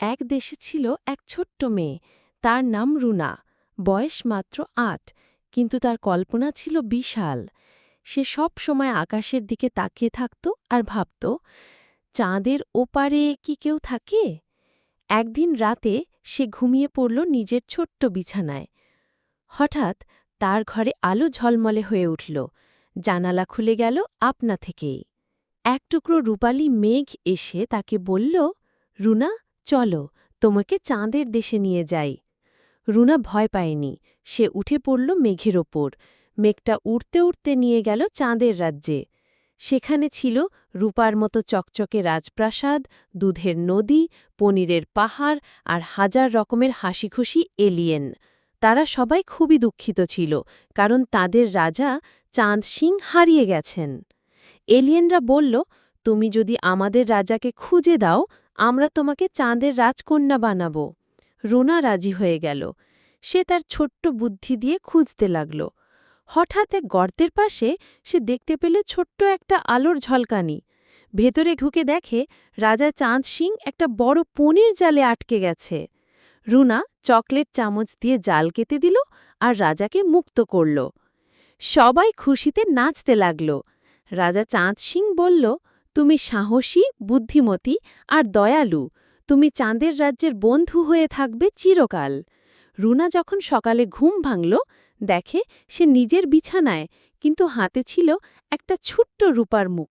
এক দেশে ছিল এক ছোট্ট মেয়ে। তার নাম রুনা। বয়স মাত্র আট, কিন্তু তার কল্পনা ছিল বিশাল। সে সব সময় আকাশের দিকে তাকিয়ে থাকত আর ভাবত, চাঁদের ওপারে কি কেউ থাকে? একদিন রাতে সে ঘুমিয়ে পড়ল নিজের ছোট্ট বিছানায়। হঠাৎ তার ঘরে আলো ঝলমলে হয়ে উঠল। জানালা খুলে গেল আপনা থেকেই। এক টুকরো রূপালী মেঘ এসে তাকে বলল, রুনা চলো, তোমাকে চাঁদের দেশে নিয়ে যাই। রুনা ভয় পায়নি। সে উঠে পড়ল মেঘের ওপর। মেঘটা উড়তে উড়তে নিয়ে গেল চাঁদের রাজ্যে। সেখানে ছিল রূপার মতো চকচকে রাজপ্রাসাদ, দুধের নদী, পনিরের পাহাড় আর হাজার রকমের হাসিখুশি এলিয়েন। তারা সবাই খুবই দুঃখিত ছিল, কারণ তাদের রাজা চাঁদ সিং হারিয়ে গেছেন। এলিয়েনরা বলল, তুমি যদি আমাদের রাজাকে খুঁজে দাও আমরা তোমাকে চাঁদের রাজকন্যা বানাব। রুনা রাজি হয়ে গেল। সে তার ছোট্ট বুদ্ধি দিয়ে খুঁজতে লাগল। হঠাৎ এক গর্তের পাশে সে দেখতে পেল ছোট্ট একটা আলোর ঝলকানি। ভেতরে ঢুকে দেখে রাজা চাঁদ সিং একটা বড় পনির জালে আটকে গেছে। রুনা চকলেট চামচ দিয়ে জাল কেটে দিল আর রাজাকে মুক্ত করল। সবাই খুশিতে নাচতে লাগল। রাজা চাঁদ সিং বলল তুমি সাহসী, বুদ্ধিমতী আর দয়ালু। তুমি চাঁদের রাজ্যের বন্ধু হয়ে থাকবে চিরকাল। রুনা যখন সকালে ঘুম ভাঙল, দেখে সে নিজের বিছানায়, কিন্তু হাতে ছিল একটা ছোট্ট রূপার মুখ।